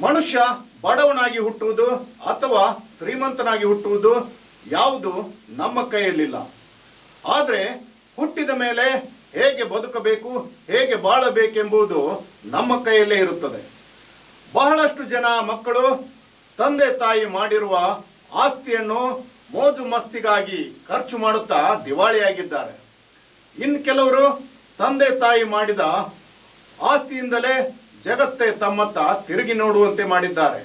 ಮನುಷ್ಯ ಬಡವನಾಗಿ ಹುಟ್ಟುವುದು ಅಥವಾ ಶ್ರೀಮಂತನಾಗಿ ಹುಟ್ಟುವುದು ಯಾವುದು ನಮ್ಮ ಕೈಯಲ್ಲಿಲ್ಲ. ಆದರೆ ಹುಟ್ಟಿದ ಮೇಲೆ ಹೇಗೆ ಬದುಕಬೇಕು, ಹೇಗೆ ಬಾಳಬೇಕೆಂಬುದು ನಮ್ಮ ಕೈಯಲ್ಲೇ ಇರುತ್ತದೆ. ಬಹಳಷ್ಟು ಜನ ಮಕ್ಕಳು ತಂದೆ ತಾಯಿ ಮಾಡಿರುವ ಆಸ್ತಿಯನ್ನು ಮೋಜು ಮಸ್ತಿಗಾಗಿ ಖರ್ಚು ಮಾಡುತ್ತಾ ದಿವಾಳಿಯಾಗಿದ್ದಾರೆ. ಇನ್ನು ಕೆಲವರು ತಂದೆ ತಾಯಿ ಮಾಡಿದ ಆಸ್ತಿಯಿಂದಲೇ ಜಗತ್ತೇ ತಮ್ಮತ್ತ ತಿರುಗಿ ನೋಡುವಂತೆ ಮಾಡಿದ್ದಾರೆ.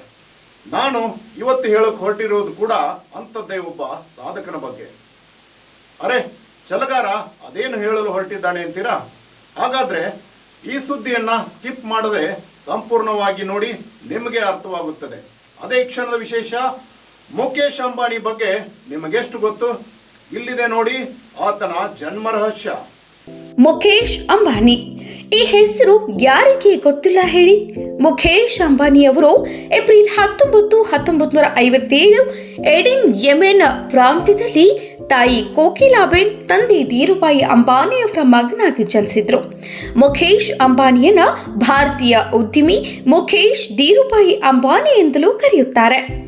ನಾನು ಇವತ್ತು ಹೇಳಕ್ ಹೊರಟಿರೋದು ಕೂಡ ಅಂಥದ್ದೇ ಒಬ್ಬ ಸಾಧಕನ ಬಗ್ಗೆ. ಅರೆ ಚಲಗಾರ ಅದೇನು ಹೇಳಲು ಹೊರಟಿದ್ದಾನೆ ಅಂತೀರಾ? ಹಾಗಾದ್ರೆ ಈ ಸುದ್ದಿಯನ್ನ ಸ್ಕಿಪ್ ಮಾಡದೆ ಸಂಪೂರ್ಣವಾಗಿ ನೋಡಿ ನಿಮಗೆ ಅರ್ಥವಾಗುತ್ತದೆ. ಅದೇ ಕ್ಷಣದ ವಿಶೇಷ ಮುಖೇಶ್ ಅಂಬಾನಿ ಬಗ್ಗೆ ನಿಮಗೆಷ್ಟು ಗೊತ್ತು? ಇಲ್ಲಿದೆ ನೋಡಿ ಆತನ ಜನ್ಮ ರಹಸ್ಯ. ಮುಖೇಶ್ ಅಂಬಾನಿ. ಈ ಹೆಸರು ಯಾರಿಗೆ ಗೊತ್ತಿಲ್ಲ ಹೇಳಿ? ಮುಖೇಶ್ ಅಂಬಾನಿ ಅವರು ಏಪ್ರಿಲ್ ಹತ್ತೊಂಬತ್ತು ಹತ್ತೊಂಬತ್ತು ನೂರ ಐವತ್ತೇಳು ಎಡಿನ್ ಯೆಮೆನ್ ಪ್ರಾಂತ್ಯದಲ್ಲಿ ತಾಯಿ ಕೋಕಿಲಾಬೆನ್, ತಂದೆ ಧೀರುಬಾಯಿ ಅಂಬಾನಿ ಅವರ ಮಗನಾಗಿ ಜನಿಸಿದ್ರು. ಮುಖೇಶ್ ಅಂಬಾನಿಯನ್ನ ಭಾರತೀಯ ಉದ್ಯಮಿ ಮುಖೇಶ್ ಧೀರುಬಾಯಿ ಅಂಬಾನಿ ಎಂದಲೂ ಕರೆಯುತ್ತಾರೆ.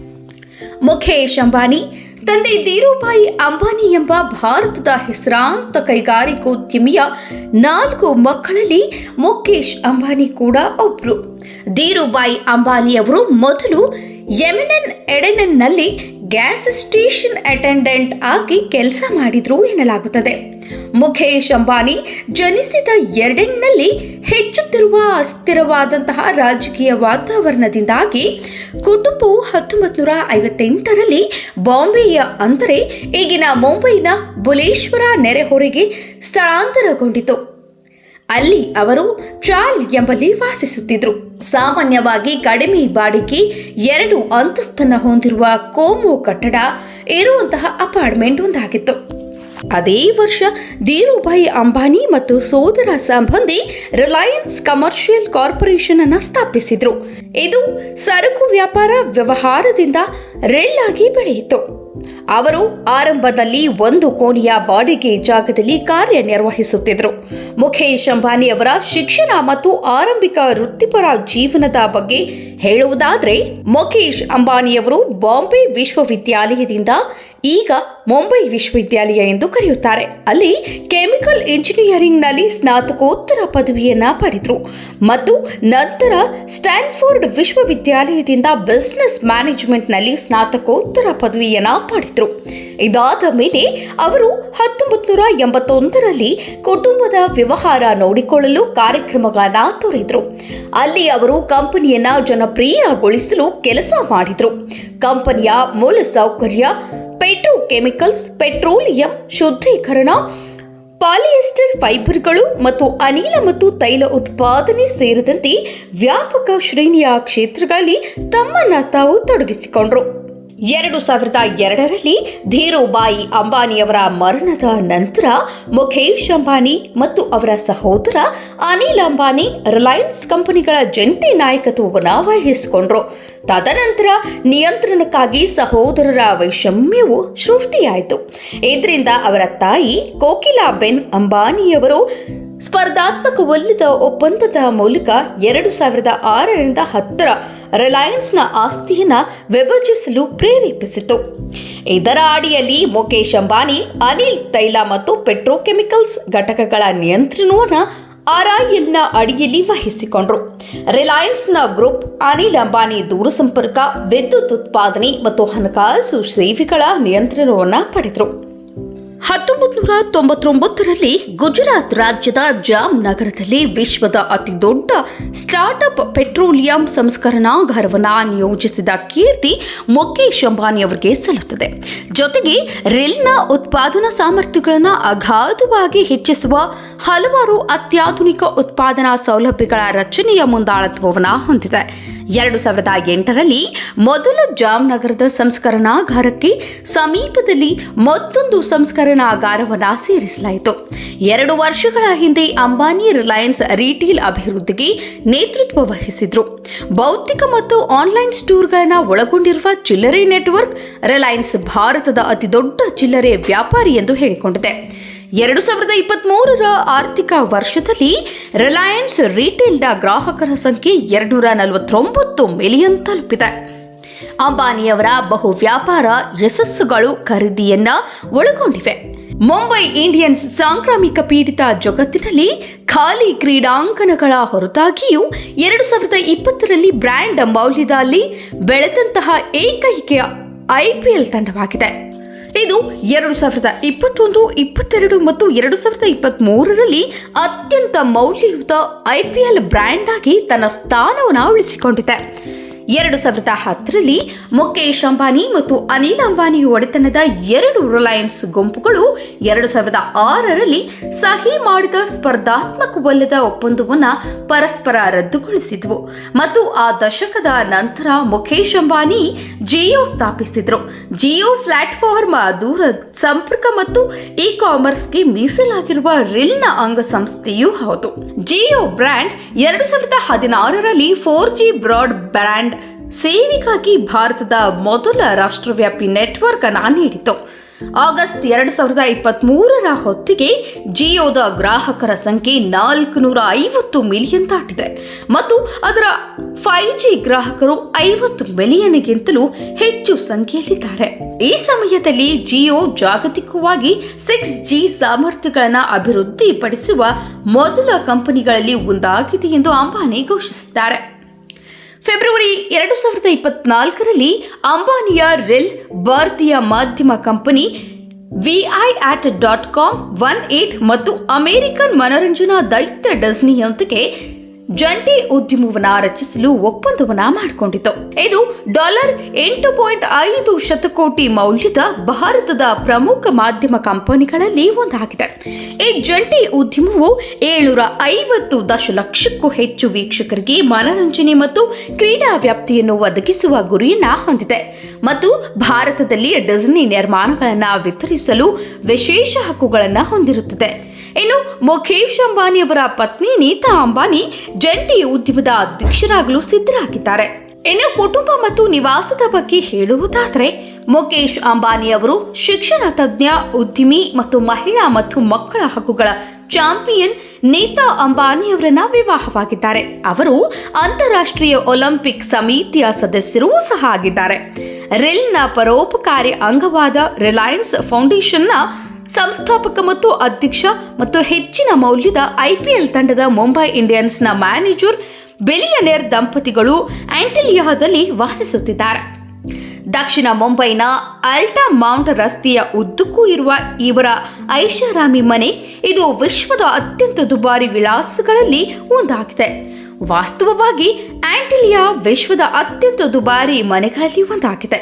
ಮುಖೇಶ್ ಅಂಬಾನಿ ತಂದೆ ಧೀರುಭಾಯಿ ಅಂಬಾನಿ ಎಂಬ ಭಾರತದ ಹೆಸರಾಂತ ಕೈಗಾರಿಕೋದ್ಯಮಿಯ ನಾಲ್ಕು ಮಕ್ಕಳಲ್ಲಿ ಮುಖೇಶ್ ಅಂಬಾನಿ ಕೂಡ ಒಬ್ರು. ಧೀರುಭಾಯಿ ಅಂಬಾನಿಯವರು ಮೊದಲು ಯೆಮೆನನ್ ಎಡೆನನ್ನಲ್ಲಿ ಗ್ಯಾಸ್ ಸ್ಟೇಷನ್ ಅಟೆಂಡೆಂಟ್ ಆಗಿ ಕೆಲಸ ಮಾಡಿದ್ರು ಎನ್ನಲಾಗುತ್ತದೆ. ಮುಖೇಶ್ ಅಂಬಾನಿ ಜನಿಸಿದ ಎರಡೆನ್ನಲ್ಲಿ ಹೆಚ್ಚುತ್ತಿರುವ ಅಸ್ಥಿರವಾದಂತಹ ರಾಜಕೀಯ ವಾತಾವರಣದಿಂದಾಗಿ ಕುಟುಂಬವು ಹತ್ತೊಂಬತ್ತು ನೂರ ಐವತ್ತೆಂಟರಲ್ಲಿ ಬಾಂಬೆಯ ಅಂದರೆ ಈಗಿನ ಮುಂಬೈನ ಬುಲೇಶ್ವರ ನೆರೆಹೊರೆಗೆ ಸ್ಥಳಾಂತರಗೊಂಡಿತು. ಅಲ್ಲಿ ಅವರು ಚಾಲ್ ಎಂಬಲ್ಲಿ ವಾಸಿಸುತ್ತಿದ್ದರು ಸಾಮಾನ್ಯವಾಗಿ ಕಡಿಮೆ ಬಾಡಿಗೆ, ಎರಡು ಅಂತಸ್ತನ್ನ ಹೊಂದಿರುವ ಕೋಮು ಕಟ್ಟಡ ಇರುವಂತಹ ಅಪಾರ್ಟ್ಮೆಂಟ್ ಒಂದಾಗಿತ್ತು. ಅದೇ ವರ್ಷ ಧೀರುಭಾಯಿ ಅಂಬಾನಿ ಮತ್ತು ಸೋದರ ಸಂಬಂಧಿ ರಿಲಯನ್ಸ್ ಕಮರ್ಷಿಯಲ್ ಕಾರ್ಪೊರೇಷನ್ ಅನ್ನು ಸ್ಥಾಪಿಸಿದ್ರು. ಇದು ಸರಕು ವ್ಯಾಪಾರ ವ್ಯವಹಾರದಿಂದ ರೆಲ್ಲಾಗಿ ಬೆಳೆಯಿತು. ಅವರು ಆರಂಭದಲ್ಲಿ ಒಂದು ಕೋಣೆಯ ಬಾಡಿಗೆ ಜಾಗದಲ್ಲಿ ಕಾರ್ಯನಿರ್ವಹಿಸುತ್ತಿದ್ದರು. ಮುಖೇಶ್ ಅಂಬಾನಿ ಅವರ ಶಿಕ್ಷಣ ಮತ್ತು ಆರಂಭಿಕ ವೃತ್ತಿಪರ ಜೀವನದ ಬಗ್ಗೆ ಹೇಳುವುದಾದರೆ, ಮುಖೇಶ್ ಅಂಬಾನಿಯವರು ಬಾಂಬೆ ವಿಶ್ವವಿದ್ಯಾಲಯದಿಂದ ಈಗ ಮುಂಬೈ ವಿಶ್ವವಿದ್ಯಾಲಯ ಎಂದು ಕರೆಯುತ್ತಾರೆ. ಅಲ್ಲಿ ಕೆಮಿಕಲ್ ಇಂಜಿನಿಯರಿಂಗ್ನಲ್ಲಿ ಸ್ನಾತಕೋತ್ತರ ಪದವಿಯನ್ನು ಪಡೆದರು. ಮತ್ತು ನಂತರ ಸ್ಟ್ಯಾನ್ಫೋರ್ಡ್ ವಿಶ್ವವಿದ್ಯಾಲಯದಿಂದ ಬಿಸ್ನೆಸ್ ಮ್ಯಾನೇಜ್ಮೆಂಟ್ನಲ್ಲಿ ಸ್ನಾತಕೋತ್ತರ ಪದವಿಯನ್ನು ಪಡೆದರು. ಇದಾದ ಮೇಲೆ ಅವರು ಹತ್ತೊಂಬತ್ತು ನೂರ ಎಂಬತ್ತೊಂದರಲ್ಲಿ ಕುಟುಂಬದ ವ್ಯವಹಾರ ನೋಡಿಕೊಳ್ಳಲು ಕಾರ್ಯಕ್ರಮಗಳನ್ನು ತೊರೆದರು. ಅಲ್ಲಿ ಅವರು ಕಂಪನಿಯನ್ನು ಜನಪ್ರಿಯಗೊಳಿಸಲು ಕೆಲಸ ಮಾಡಿದರು. ಕಂಪನಿಯ ಮೂಲ ಸೌಕರ್ಯ ಪೆಟ್ರೋಕೆಮಿಕಲ್ಸ್ ಪೆಟ್ರೋಲಿಯಂ, ಶುದ್ಧೀಕರಣ, ಪಾಲಿಯೆಸ್ಟರ್ ಫೈಬರ್ಗಳು ಮತ್ತು ಅನಿಲ ಮತ್ತು ತೈಲ ಉತ್ಪಾದನೆ ಸೇರಿದಂತೆ ವ್ಯಾಪಕ ಶ್ರೇಣಿಯ ಕ್ಷೇತ್ರಗಳಲ್ಲಿ ತಮ್ಮನ್ನ ತಾವು ತೊಡಗಿಸಿಕೊಂಡ್ರು. ಎರಡು ಸಾವಿರದ ಎರಡರಲ್ಲಿ ಧೀರುಬಾಯಿ ಅಂಬಾನಿಯವರ ಮರಣದ ನಂತರ ಮುಖೇಶ್ ಅಂಬಾನಿ ಮತ್ತು ಅವರ ಸಹೋದರ ಅನಿಲ್ ಅಂಬಾನಿ ರಿಲಯನ್ಸ್ ಕಂಪನಿಗಳ ಜಂಟಿ ನಾಯಕತ್ವವನ್ನು ವಹಿಸಿಕೊಂಡ್ರು. ತದನಂತರ ನಿಯಂತ್ರಣಕ್ಕಾಗಿ ಸಹೋದರರ ವೈಷಮ್ಯವು ಸೃಷ್ಟಿಯಾಯಿತು. ಇದರಿಂದ ಅವರ ತಾಯಿ ಕೋಕಿಲಾ ಬೆನ್ ಅಂಬಾನಿಯವರು ಸ್ಪರ್ಧಾತ್ಮಕವಲ್ಲದ ಒಪ್ಪಂದದ ಮೂಲಕ ಎರಡು ಸಾವಿರದ ಆರರಿಂದ ಹತ್ತರ ರಿಲಯನ್ಸ್ನ ಆಸ್ತಿಯನ್ನು ವಿಭಜಿಸಲು ಪ್ರೇರೇಪಿಸಿತು. ಇದರ ಅಡಿಯಲ್ಲಿ ಮುಖೇಶ್ ಅಂಬಾನಿ, ಅನಿಲ್ ತೈಲ ಮತ್ತು ಪೆಟ್ರೋಕೆಮಿಕಲ್ಸ್ ಘಟಕಗಳ ನಿಯಂತ್ರಣವನ್ನು ಆರ್ಐಎಲ್ನ ಅಡಿಯಲ್ಲಿ ವಹಿಸಿಕೊಂಡರು. ರಿಲಯನ್ಸ್ನ ಗ್ರೂಪ್ ಅನಿಲ್ ಅಂಬಾನಿ ದೂರಸಂಪರ್ಕ ವಿದ್ಯುತ್ ಉತ್ಪಾದನೆ ಮತ್ತು ಹಣಕಾಸು ಸೇವೆಗಳ ನಿಯಂತ್ರಣವನ್ನು ಪಡೆದರು. ಹತ್ತೊಂಬತ್ತು ನೂರ ತೊಂಬತ್ತೊಂಬತ್ತರಲ್ಲಿ ಗುಜರಾತ್ ರಾಜ್ಯದ ಜಾಮ್ ನಗರದಲ್ಲಿ ವಿಶ್ವದ ಅತಿದೊಡ್ಡ ಸ್ಟಾರ್ಟ್ಅಪ್ ಪೆಟ್ರೋಲಿಯಂ ಸಂಸ್ಕರಣಾಗಾರವನ್ನು ನಿಯೋಜಿಸಿದ ಕೀರ್ತಿ ಮುಖೇಶ್ ಅಂಬಾನಿ ಅವರಿಗೆ ಸಲ್ಲುತ್ತದೆ. ಜೊತೆಗೆ ರಿಲ್ನ ಉತ್ಪಾದನಾ ಸಾಮರ್ಥ್ಯಗಳನ್ನು ಅಗಾಧವಾಗಿ ಹೆಚ್ಚಿಸುವ ಹಲವಾರು ಅತ್ಯಾಧುನಿಕ ಉತ್ಪಾದನಾ ಸೌಲಭ್ಯಗಳ ರಚನೆಯ ಮುಂದಾಳತ್ವವನ್ನು ಹೊಂದಿದೆ. ಎರಡು ಸಾವಿರದ ಎಂಟರಲ್ಲಿ ಮೊದಲ ಜಾಮ್ನಗರದ ಸಂಸ್ಕರಣಾಗಾರಕ್ಕೆ ಸಮೀಪದಲ್ಲಿ ಮತ್ತೊಂದು ಸಂಸ್ಕರಣಾಗಾರವನ್ನು ಸೇರಿಸಲಾಯಿತು. ಎರಡು ವರ್ಷಗಳ ಹಿಂದೆ ಅಂಬಾನಿ ರಿಲಯನ್ಸ್ ರೀಟೇಲ್ ಅಭಿವೃದ್ಧಿಗೆ ನೇತೃತ್ವ ವಹಿಸಿದ್ರು. ಭೌತಿಕ ಮತ್ತು ಆನ್ಲೈನ್ ಸ್ಟೋರ್ಗಳನ್ನು ಒಳಗೊಂಡಿರುವ ಚಿಲ್ಲರೆ ನೆಟ್ವರ್ಕ್ ರಿಲಯನ್ಸ್ ಭಾರತದ ಅತಿದೊಡ್ಡ ಚಿಲ್ಲರೆ ವ್ಯಾಪಾರಿ ಎಂದು ಹೇಳಿಕೊಂಡಿದೆ. ಎರಡು ಸಾವಿರದ ಇಪ್ಪತ್ತ್ಮೂರರ ಆರ್ಥಿಕ ವರ್ಷದಲ್ಲಿ ರಿಲಯನ್ಸ್ ರಿಟೇಲ್ನ ಗ್ರಾಹಕರ ಸಂಖ್ಯೆ ಎರಡುನೂರ ನಲವತ್ತೊಂಬತ್ತು ಮಿಲಿಯನ್ ತಲುಪಿದೆ. ಅಂಬಾನಿಯವರ ಬಹು ವ್ಯಾಪಾರ ಯಶಸ್ಸುಗಳು ಖರೀದಿಯನ್ನ ಒಳಗೊಂಡಿವೆ. ಮುಂಬೈ ಇಂಡಿಯನ್ಸ್ ಸಾಂಕ್ರಾಮಿಕ ಪೀಡಿತ ಜಗತ್ತಿನಲ್ಲಿ ಖಾಲಿ ಕ್ರೀಡಾಂಗಣಗಳ ಹೊರತಾಗಿಯೂ ಎರಡು ಸಾವಿರದ ಇಪ್ಪತ್ತರಲ್ಲಿ ಬ್ರ್ಯಾಂಡ್ ಮೌಲ್ಯದಲ್ಲಿ ಬೆಳೆದಂತಹ ಏಕೈಕ ಐಪಿಎಲ್ ತಂಡವಾಗಿದೆ. ಇದು ಎರಡು ಸಾವಿರದ ಇಪ್ಪತ್ತೊಂದು, ಇಪ್ಪತ್ತೆರಡು ಮತ್ತು ಎರಡು ಸಾವಿರದ ಇಪ್ಪತ್ತ್ ಮೂರರಲ್ಲಿ ಅತ್ಯಂತ ಮೌಲ್ಯಯುತ ಐಪಿಎಲ್ ಬ್ರ್ಯಾಂಡ್ ಆಗಿ ತನ್ನ ಸ್ಥಾನವನ್ನು ಉಳಿಸಿಕೊಂಡಿದೆ. ಎರಡು ಸಾವಿರದ ಹತ್ತರಲ್ಲಿ ಮುಖೇಶ್ ಅಂಬಾನಿ ಮತ್ತು ಅನಿಲ್ ಅಂಬಾನಿ ಒಡೆತನದ ಎರಡು ರಿಲಯನ್ಸ್ ಗುಂಪುಗಳು ಎರಡು ಸಾವಿರದ ಆರರಲ್ಲಿ ಸಹಿ ಮಾಡಿದ ಸ್ಪರ್ಧಾತ್ಮಕವಲ್ಲದ ಒಪ್ಪಂದವನ್ನು ಪರಸ್ಪರ ರದ್ದುಗೊಳಿಸಿದ್ವು. ಮತ್ತು ಆ ದಶಕದ ನಂತರ ಮುಖೇಶ್ ಅಂಬಾನಿ ಜಿಯೋ ಸ್ಥಾಪಿಸಿದ್ರು. ಜಿಯೋ ಪ್ಲಾಟ್ಫಾರ್ಮ್ ದೂರ ಸಂಪರ್ಕ ಮತ್ತು ಇ ಕಾಮರ್ಸ್ಗೆ ಮೀಸಲಾಗಿರುವ ರಿಲ್ನ ಅಂಗಸಂಸ್ಥೆಯೂ ಹೌದು. ಜಿಯೋ ಬ್ರ್ಯಾಂಡ್ ಎರಡು ಸಾವಿರದ ಹದಿನಾರರಲ್ಲಿ ಫೋರ್ ಜಿ ಬ್ರಾಡ್ ಬ್ಯಾಂಡ್ ಸೇವೆಗಾಗಿ ಭಾರತದ ಮೊದಲ ರಾಷ್ಟ್ರವ್ಯಾಪಿ ನೆಟ್ವರ್ಕ್ ಅನ್ನು ನೀಡಿತು. ಆಗಸ್ಟ್ ಎರಡು ಸಾವಿರದ ಇಪ್ಪತ್ತ್ ಮೂರರ ಹೊತ್ತಿಗೆ ಜಿಯೋದ ಗ್ರಾಹಕರ ಸಂಖ್ಯೆ ನಾಲ್ಕು ನೂರ ಐವತ್ತು ಮಿಲಿಯನ್ ದಾಟಿದೆ. ಮತ್ತು ಅದರ ಫೈವ್ ಜಿ ಗ್ರಾಹಕರು ಐವತ್ತು ಮಿಲಿಯನ್ಗಿಂತಲೂ ಹೆಚ್ಚು ಸಂಖ್ಯೆಯಲ್ಲಿದ್ದಾರೆ. ಈ ಸಮಯದಲ್ಲಿ ಜಿಯೋ ಜಾಗತಿಕವಾಗಿ ಸಿಕ್ಸ್ ಜಿ ಸಾಮರ್ಥ್ಯಗಳನ್ನು ಅಭಿವೃದ್ಧಿಪಡಿಸುವ ಮೊದಲ ಕಂಪನಿಗಳಲ್ಲಿ ಒಂದಾಗಿದೆ ಎಂದು ಅಂಬಾನಿ ಘೋಷಿಸಿದ್ದಾರೆ. ಫೆಬ್ರವರಿ ಎರಡು ಸಾವಿರದ ಇಪ್ಪತ್ನಾಲ್ಕರಲ್ಲಿ ಅಂಬಾನಿಯ ರಿಲ್ ಭಾರತೀಯ ಮಾಧ್ಯಮ ಕಂಪನಿ ವಿಐ ಆಟ್ ಡಾಟ್ ಕಾಮ್ ಒನ್ ಏಟ್ ಮತ್ತು ಅಮೆರಿಕನ್ ಮನರಂಜನಾ ದೈತ್ಯ ಡಿಸ್ನಿಯೊಂದಿಗೆ ಜಂಟಿ ಉದ್ಯಮವನ್ನ ರಚಿಸಲು ಒಪ್ಪಂದವನ್ನ ಮಾಡಿಕೊಂಡಿತು. ಇದು ಡಾಲರ್ ಎಂಟು ಪಾಯಿಂಟ್ ಐದು ಶತಕೋಟಿ ಮೌಲ್ಯದ ಭಾರತದ ಪ್ರಮುಖ ಮಾಧ್ಯಮ ಕಂಪನಿಗಳಲ್ಲಿ ಒಂದಾಗಿದೆ. ಈ ಜಂಟಿ ಉದ್ಯಮವು ಏಳ್ನೂರ ಐವತ್ತು ದಶಲಕ್ಷಕ್ಕೂ ಹೆಚ್ಚು ವೀಕ್ಷಕರಿಗೆ ಮನರಂಜನೆ ಮತ್ತು ಕ್ರೀಡಾ ವ್ಯಾಪ್ತಿಯನ್ನು ಒದಗಿಸುವ ಗುರಿಯನ್ನ ಹೊಂದಿದೆ. ಮತ್ತು ಭಾರತದಲ್ಲಿ ಡಿಸ್ನಿ ನಿರ್ಮಾಣಗಳನ್ನು ವಿತರಿಸಲು ವಿಶೇಷ ಹಕ್ಕುಗಳನ್ನು ಹೊಂದಿರುತ್ತದೆ. ಇನ್ನು ಮುಖೇಶ್ ಅಂಬಾನಿ ಅವರ ಪತ್ನಿ ನೀತಾ ಅಂಬಾನಿ ಜಂಟಿ ಉದ್ಯಮದ ಅಧ್ಯಕ್ಷರಾಗಲು ಸಿದ್ಧರಾಗಿದ್ದಾರೆ. ಇನ್ನು ಕುಟುಂಬ ಮತ್ತು ನಿವಾಸದ ಬಗ್ಗೆ ಹೇಳುವುದಾದರೆ, ಮುಖೇಶ್ ಅಂಬಾನಿ ಅವರು ಶಿಕ್ಷಣ ತಜ್ಞ, ಉದ್ಯಮಿ ಮತ್ತು ಮಹಿಳಾ ಮತ್ತು ಮಕ್ಕಳ ಹಕ್ಕುಗಳ ಚಾಂಪಿಯನ್ ನೀತಾ ಅಂಬಾನಿ ಅವರನ್ನ ವಿವಾಹವಾಗಿದ್ದಾರೆ. ಅವರು ಅಂತಾರಾಷ್ಟ್ರೀಯ ಒಲಿಂಪಿಕ್ ಸಮಿತಿಯ ಸದಸ್ಯರೂ ಸಹ ಆಗಿದ್ದಾರೆ. ರಿಲ್ನ ಪರೋಪಕಾರಿ ಅಂಗವಾದ ರಿಲಯನ್ಸ್ ಫೌಂಡೇಶನ್ನ ಸಂಸ್ಥಾಪಕ ಮತ್ತು ಅಧ್ಯಕ್ಷ ಮತ್ತು ಹೆಚ್ಚಿನ ಮೌಲ್ಯದ ಐಪಿಎಲ್ ತಂಡದ ಮುಂಬೈ ಇಂಡಿಯನ್ಸ್ನ ಮ್ಯಾನೇಜರ್, ಬೆಲಿಯನೇರ್ ದಂಪತಿಗಳು ಆಂಟಿಲಿಯಾದಲ್ಲಿ ವಾಸಿಸುತ್ತಿದ್ದಾರೆ. ದಕ್ಷಿಣ ಮುಂಬೈನ ಅಲ್ಟಾ ಮೌಂಟ್ ರಸ್ತೆಯ ಉದ್ದಕ್ಕೂ ಇರುವ ಇವರ ಐಷಾರಾಮಿ ಮನೆ ಇದು ವಿಶ್ವದ ಅತ್ಯಂತ ದುಬಾರಿ ವಿಳಾಸಗಳಲ್ಲಿ ಒಂದಾಗಿದೆ. ವಾಸ್ತವವಾಗಿ ಆಂಟಿಲಿಯಾ ವಿಶ್ವದ ಅತ್ಯಂತ ದುಬಾರಿ ಮನೆಗಳಲ್ಲಿ ಒಂದಾಗಿದೆ.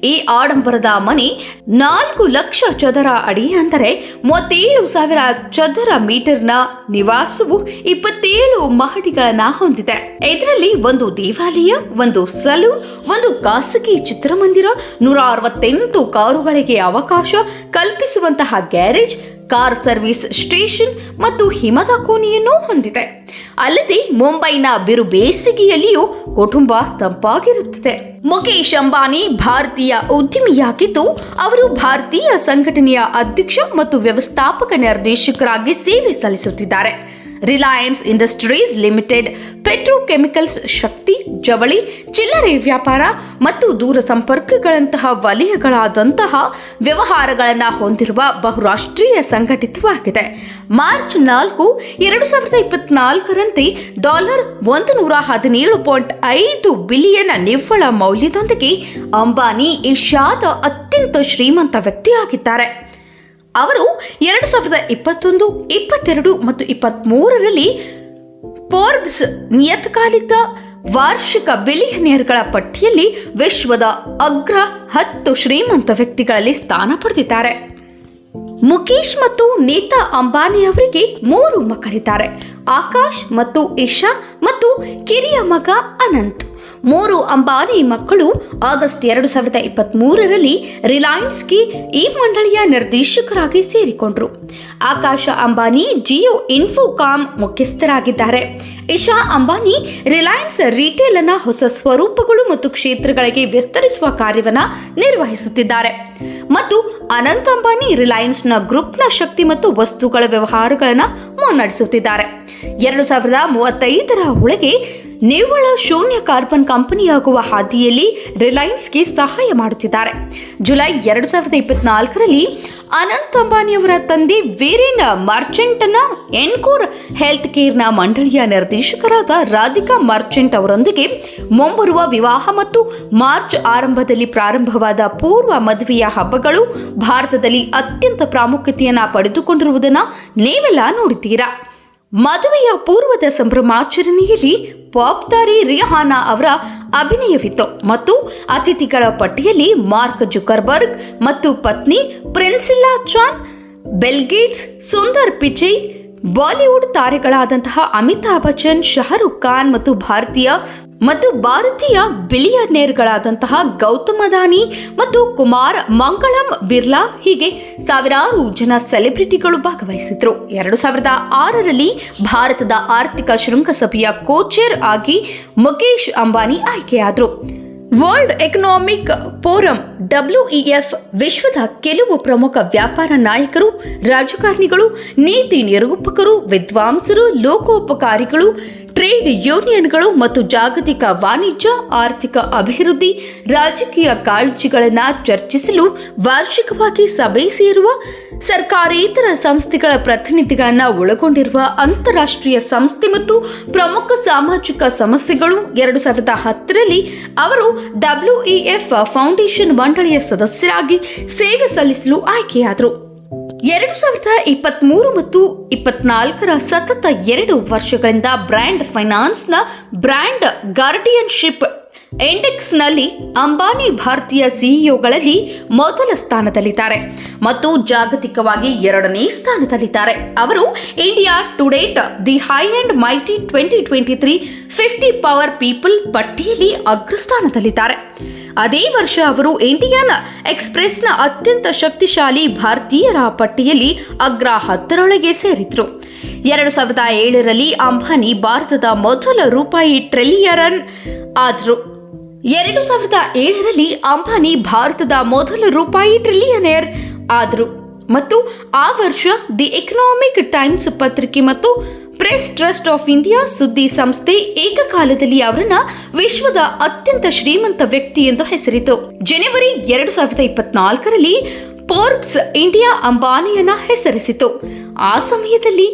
ಈ ಆಡಂಬರದ ಮನೆ ನಾಲ್ಕು ಲಕ್ಷ ಚದರ ಅಡಿ ಅಂದರೆ ಮೂವತ್ತೇಳು ಸಾವಿರ ಚದರ ಮೀಟರ್ನ ನಿವಾಸವು ಇಪ್ಪತ್ತೇಳು ಮಹಡಿಗಳನ್ನ ಹೊಂದಿದೆ. ಇದರಲ್ಲಿ ಒಂದು ದೇವಾಲಯ, ಒಂದು ಸಲೂನ್, ಒಂದು ಖಾಸಗಿ ಚಿತ್ರಮಂದಿರ ನೂರ ಅರವತ್ತೆಂಟು ಕಾರುಗಳಿಗೆ ಅವಕಾಶ ಕಲ್ಪಿಸುವಂತಹ ಗ್ಯಾರೇಜ್ ಕಾರ್ ಸರ್ವಿಸ್ ಸ್ಟೇಷನ್ ಮತ್ತು ಹಿಮದ ಕೋಣೆಯನ್ನು ಹೊಂದಿದೆ. ಅಲ್ಲದೆ ಮುಂಬೈನ ಬಿರು ಬೇಸಿಗೆಯಲ್ಲಿಯೂ ಕುಟುಂಬ ತಂಪಾಗಿರುತ್ತದೆ. ಮುಖೇಶ್ ಅಂಬಾನಿ ಭಾರತೀಯ ಉದ್ಯಮಿಯಾಗಿದ್ದು, ಅವರು ಭಾರತೀಯ ಸಂಘಟನೆಯ ಅಧ್ಯಕ್ಷ ಮತ್ತು ವ್ಯವಸ್ಥಾಪಕ ನಿರ್ದೇಶಕರಾಗಿ ಸೇವೆ ಸಲ್ಲಿಸುತ್ತಿದ್ದಾರೆ. ರಿಲಯನ್ಸ್ ಇಂಡಸ್ಟ್ರೀಸ್ ಲಿಮಿಟೆಡ್ ಪೆಟ್ರೋಕೆಮಿಕಲ್ಸ್ ಶಕ್ತಿ ಜವಳಿ ಚಿಲ್ಲರೆ ವ್ಯಾಪಾರ ಮತ್ತು ದೂರ ಸಂಪರ್ಕಗಳಂತಹ ವಲಯಗಳಾದಂತಹ ವ್ಯವಹಾರಗಳನ್ನು ಹೊಂದಿರುವ ಬಹುರಾಷ್ಟ್ರೀಯ ಸಂಘಟಿತವಾಗಿದೆ. ಮಾರ್ಚ್ ನಾಲ್ಕು, ಎರಡು ಸಾವಿರದ ಇಪ್ಪತ್ನಾಲ್ಕರಂತೆ ಡಾಲರ್ ಒಂದು ನೂರ ಹದಿನೇಳು ಪಾಯಿಂಟ್ ಐದು ಬಿಲಿಯನ್ ನಿವ್ವಳ ಮೌಲ್ಯದೊಂದಿಗೆ ಅಂಬಾನಿ ಏಷ್ಯಾದ ಅತ್ಯಂತ ಶ್ರೀಮಂತ ವ್ಯಕ್ತಿಯಾಗಿದ್ದಾರೆ. ಅವರು ಎರಡು ಸಾವಿರದ ಇಪ್ಪತ್ತೊಂದು, ಇಪ್ಪತ್ತೆರಡು ಮತ್ತು ಇಪ್ಪತ್ತ್ಮೂರರಲ್ಲಿ ಫೋರ್ಬ್ಸ್ ನಿಯತಕಾಲಿಕ ವಾರ್ಷಿಕ ಬಿಲಿಯನಿಯರ್ಗಳ ಪಟ್ಟಿಯಲ್ಲಿ ವಿಶ್ವದ ಅಗ್ರ ಹತ್ತು ಶ್ರೀಮಂತ ವ್ಯಕ್ತಿಗಳಲ್ಲಿ ಸ್ಥಾನ ಪಡೆದಿದ್ದಾರೆ. ಮುಖೇಶ್ ಮತ್ತು ನೀತಾ ಅಂಬಾನಿ ಅವರಿಗೆ ಮೂರು ಮಕ್ಕಳಿದ್ದಾರೆ. ಆಕಾಶ್ ಮತ್ತು ಇಶಾ ಮತ್ತು ಕಿರಿಯ ಮಗ ಅನಂತ್. ಮೂರು ಅಂಬಾನಿ ಮಕ್ಕಳು ಆಗಸ್ಟ್ ಎರಡು ಸಾವಿರದ ಇಪ್ಪತ್ತ್ ಮೂರರಲ್ಲಿ ರಿಲಯನ್ಸ್ಗೆ ಈ ಮಂಡಳಿಯ ನಿರ್ದೇಶಕರಾಗಿ ಸೇರಿಕೊಂಡರು. ಆಕಾಶ ಅಂಬಾನಿ ಜಿಯೋ ಇನ್ಫೋಕಾಮ್ ಮುಖ್ಯಸ್ಥರಾಗಿದ್ದಾರೆ. ಇಶಾ ಅಂಬಾನಿ, ರಿಲಯನ್ಸ್ ರಿಟೇಲ್ ಅನ್ನ ಹೊಸ ಸ್ವರೂಪಗಳು ಮತ್ತು ಕ್ಷೇತ್ರಗಳಿಗೆ ವಿಸ್ತರಿಸುವ ಕಾರ್ಯವನ್ನ ನಿರ್ವಹಿಸುತ್ತಿದ್ದಾರೆ. ಮತ್ತು ಅನಂತ ಅಂಬಾನಿ ರಿಲಯನ್ಸ್ನ ಗ್ರೂಪ್ನ ಶಕ್ತಿ ಮತ್ತು ವಸ್ತುಗಳ ವ್ಯವಹಾರಗಳನ್ನು ಮುನ್ನಡೆಸುತ್ತಿದ್ದಾರೆ. ಎರಡು ಸಾವಿರದ ಮೂವತ್ತೈದರ ಒಳಗೆ ನಿವ್ವಳ ಶೂನ್ಯ ಕಾರ್ಬನ್ ಕಂಪನಿಯಾಗುವ ಹಾದಿಯಲ್ಲಿ ರಿಲಯನ್ಸ್ಗೆ ಸಹಾಯ ಮಾಡುತ್ತಿದ್ದಾರೆ. ಜುಲೈ ಎರಡು ಸಾವಿರದ ಇಪ್ಪತ್ನಾಲ್ಕರಲ್ಲಿ ಅನಂತ್ ಅಂಬಾನಿಯವರ ತಂದೆ ವೀರೇನ ಮರ್ಚೆಂಟ್ನ ಎನ್ಕೋರ್ ಹೆಲ್ತ್ ಕೇರ್ನ ಮಂಡಳಿಯ ನಿರ್ದೇಶಕರಾದ ರಾಧಿಕಾ ಮರ್ಚೆಂಟ್ ಅವರೊಂದಿಗೆ ಮುಂಬರುವ ವಿವಾಹ ಮತ್ತು ಮಾರ್ಚ್ ಆರಂಭದಲ್ಲಿ ಪ್ರಾರಂಭವಾದ ಪೂರ್ವ ಮದುವೆಯ ಹಬ್ಬಗಳು ಭಾರತದಲ್ಲಿ ಅತ್ಯಂತ ಪ್ರಾಮುಖ್ಯತೆಯನ್ನು ಪಡೆದುಕೊಂಡಿರುವುದನ್ನು ನೀವೆಲ್ಲ ನೋಡಿದ್ದೀರಾ? ಮದುವೆಯ ಪೂರ್ವದ ಸಂಭ್ರಮಾಚರಣೆಯಲ್ಲಿ ಪಾಪ್ ತಾರಿ ರಿಹಾನಾ ಅವರ ಅಭಿನಯವಿತ್ತು ಮತ್ತು ಅತಿಥಿಗಳ ಪಟ್ಟಿಯಲ್ಲಿ ಮಾರ್ಕ್ ಜುಕರ್ಬರ್ಗ್ ಮತ್ತು ಪತ್ನಿ Priscilla Chan Bill Gates Sundar Pichai, Bollywood ತಾರೆಗಳಾದಂತಹ Amitabh Bachchan, Shahrukh Khan ಮತ್ತು ಭಾರತೀಯ ಮತ್ತು ಭಾರತೀಯ ಬಿಲಿಯನೇರ್ಗಳಾದಂತಹ ಗೌತಮ್ ಅದಾನಿ ಮತ್ತು ಕುಮಾರ್ ಮಂಗಳಂ ಬಿರ್ಲಾ ಹೀಗೆ ಸಾವಿರಾರು ಜನ ಸೆಲೆಬ್ರಿಟಿಗಳು ಭಾಗವಹಿಸಿದ್ರು. ಎರಡು ಸಾವಿರದ ಆರರಲ್ಲಿ ಭಾರತದ ಆರ್ಥಿಕ ಶೃಂಗಸಭೆಯ ಕೋಚೇರ್ ಆಗಿ ಮುಖೇಶ್ ಅಂಬಾನಿ ಆಯ್ಕೆಯಾದರು. ವರ್ಲ್ಡ್ ಎಕನಾಮಿಕ್ ಫೋರಂ ಡಬ್ಲ್ಯೂಇಎಫ್ ವಿಶ್ವದ ಕೆಲವು ಪ್ರಮುಖ ವ್ಯಾಪಾರ ನಾಯಕರು, ರಾಜಕಾರಣಿಗಳು, ನೀತಿ ನಿರೂಪಕರು, ವಿದ್ವಾಂಸರು, ಲೋಕೋಪಕಾರಿಗಳು ಟ್ರೇಡ್ ಯೂನಿಯನ್ಗಳು ಮತ್ತು ಜಾಗತಿಕ ವಾಣಿಜ್ಯ, ಆರ್ಥಿಕ ಅಭಿವೃದ್ಧಿ, ರಾಜಕೀಯ ಕಾಳಜಿಗಳನ್ನು ಚರ್ಚಿಸಲು ವಾರ್ಷಿಕವಾಗಿ ಸಭೆ ಸೇರುವ ಸರ್ಕಾರೇತರ ಸಂಸ್ಥೆಗಳ ಪ್ರತಿನಿಧಿಗಳನ್ನು ಒಳಗೊಂಡಿರುವ ಅಂತಾರಾಷ್ಟ್ರೀಯ ಸಂಸ್ಥೆ ಮತ್ತು ಪ್ರಮುಖ ಸಾಮಾಜಿಕ ಸಮಸ್ಯೆಗಳು ಎರಡು ಸಾವಿರದ ಹತ್ತರಲ್ಲಿ ಅವರು ಡಬ್ಲ್ಯೂಇಎಫ್ ಫೌಂಡೇಶನ್ ಮಂಡಳಿಯ ಸದಸ್ಯರಾಗಿ ಸೇವೆ ಸಲ್ಲಿಸಲು ಆಯ್ಕೆಯಾದರು. ಎರಡು ಸಾವಿರದ ಇಪ್ಪತ್ತ್ಮೂರು ಮತ್ತು ಇಪ್ಪತ್ನಾಲ್ಕರ ಸತತ ಎರಡು ವರ್ಷಗಳಿಂದ ಬ್ರ್ಯಾಂಡ್ ಫೈನಾನ್ಸ್ನ ಬ್ರ್ಯಾಂಡ್ ಗಾರ್ಡಿಯನ್ಶಿಪ್ ಇಂಡೆಕ್ಸ್ನಲ್ಲಿ ಅಂಬಾನಿ ಭಾರತೀಯ ಸಿಇಒಗಳಲ್ಲಿ ಮೊದಲ ಸ್ಥಾನದಲ್ಲಿದ್ದಾರೆ ಮತ್ತು ಜಾಗತಿಕವಾಗಿ ಎರಡನೇ ಸ್ಥಾನದಲ್ಲಿದ್ದಾರೆ. ಅವರು India Today's the high and mighty twenty twenty three fifty power people ಪಟ್ಟಿಯಲ್ಲಿ ಅಗ್ರಸ್ಥಾನದಲ್ಲಿದ್ದಾರೆ. ಅದೇ ವರ್ಷ ಅವರು ಇಂಡಿಯನ್ ಎಕ್ಸ್ಪ್ರೆಸ್ನ ಅತ್ಯಂತ ಶಕ್ತಿಶಾಲಿ ಭಾರತೀಯರ ಪಟ್ಟಿಯಲ್ಲಿ ಅಗ್ರ ಹತ್ತರೊಳಗೆ ಸೇರಿದ್ರು. ಎರಡು ಸಾವಿರದ ಏಳರಲ್ಲಿ ಅಂಬಾನಿ ಭಾರತದ ಮೊದಲ ರೂಪಾಯಿ ಟ್ರಿಲಿಯರನ್ ಆದರು. ಎರಡು ಸಾವಿರದ ಏಳರಲ್ಲಿ ಅಂಬಾನಿ ಭಾರತದ ಮೊದಲ ರೂಪಾಯಿ ಟ್ರಿಲಿಯನೇರ್ ಆದರು. ಮತ್ತು ಆ ವರ್ಷ ದಿ ಎಕನಾಮಿಕ್ ಟೈಮ್ಸ್ ಪತ್ರಿಕೆ ಮತ್ತು ಪ್ರೆಸ್ ಟ್ರಸ್ಟ್ ಆಫ್ ಇಂಡಿಯಾ ಸುದ್ದಿ ಸಂಸ್ಥೆ ಏಕಕಾಲದಲ್ಲಿ ಅವರನ್ನ ವಿಶ್ವದ ಅತ್ಯಂತ ಶ್ರೀಮಂತ ವ್ಯಕ್ತಿ ಎಂದು ಹೆಸರಿತು. ಜನವರಿ ಎರಡು ಸಾವಿರದ ಇಪ್ಪತ್ನಾಲ್ಕರಲ್ಲಿ ಫೋರ್ಬ್ಸ್ ಇಂಡಿಯಾ ಅಂಬಾನಿಯನ್ನ ಹೆಸರಿಸಿತು. ಆ ಸಮಯದಲ್ಲಿ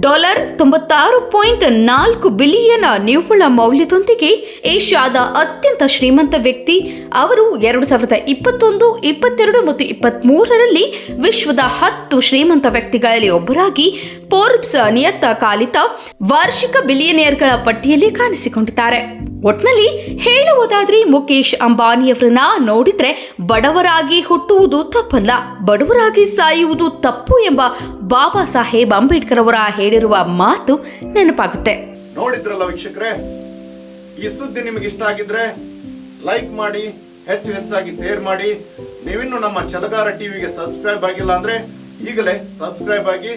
ಡಾಲರ್ ತೊಂಬತ್ತಾರು ಪಾಯಿಂಟ್ ನಾಲ್ಕು ಬಿಲಿಯನ್ ನಿವ್ವಳ ಮೌಲ್ಯದೊಂದಿಗೆ ಏಷ್ಯಾದ ಅತ್ಯಂತ ಶ್ರೀಮಂತ ವ್ಯಕ್ತಿ. ಅವರು ಎರಡು ಸಾವಿರದ ಇಪ್ಪತ್ತೊಂದು, ಇಪ್ಪತ್ತೆರಡು ಮತ್ತು ಇಪ್ಪತ್ತ್ಮೂರರಲ್ಲಿ ವಿಶ್ವದ ಹತ್ತು ಶ್ರೀಮಂತ ವ್ಯಕ್ತಿಗಳಲ್ಲಿ ಒಬ್ಬರಾಗಿ ಫೋರ್ಬ್ಸ್ ನಿಯತ ಕಾಲಿತ ವಾರ್ಷಿಕ ಬಿಲಿಯನಿಯರ್ಗಳ ಪಟ್ಟಿಯಲ್ಲಿ ಕಾಣಿಸಿಕೊಂಡಿದ್ದಾರೆ. ಒಟ್ನಲ್ಲಿ ಹೇಳುವುದಾದ್ರೆ ಮುಖೇಶ್ ಅಂಬಾನಿಯವರನ್ನ ನೋಡಿದ್ರೆ ಬಡವರಾಗಿ ಹುಟ್ಟುವುದು ತಪ್ಪಲ್ಲ, ಬಡವರಾಗಿ ಸಾಯುವುದು ತಪ್ಪು ಎಂಬ ಬಾಬಾ ಸಾಹೇಬ್ ಅಂಬೇಡ್ಕರ್ ಅವರ ಹೇಳಿರುವ ಮಾತು ನೆನಪಾಗುತ್ತೆ. ನೋಡಿದ್ರಲ್ಲ ವೀಕ್ಷಕರೇ, ಈ ಸುದ್ದಿ ನಿಮಗೆ ಇಷ್ಟ ಆಗಿದ್ರೆ ಲೈಕ್ ಮಾಡಿ, ಹೆಚ್ಚು ಹೆಚ್ಚಾಗಿ ಶೇರ್ ಮಾಡಿ. ನೀವಿನ್ನು ನಮ್ಮ ಚಲಗಾರ ಟಿವಿಗೆ ಸಬ್ಸ್ಕ್ರೈಬ್ ಆಗಿಲ್ಲ ಅಂದ್ರೆ ಈಗಲೇ ಸಬ್ಸ್ಕ್ರೈಬ್ ಆಗಿ,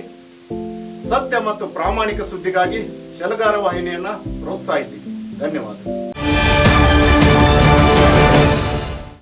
ಸತ್ಯ ಮತ್ತು ಪ್ರಾಮಾಣಿಕ ಸುದ್ದಿಗಾಗಿ ಚಲಗಾರ ವಾಹಿನಿಯನ್ನ ಪ್ರೋತ್ಸಾಹಿಸಿ. ధన్యవాదాలు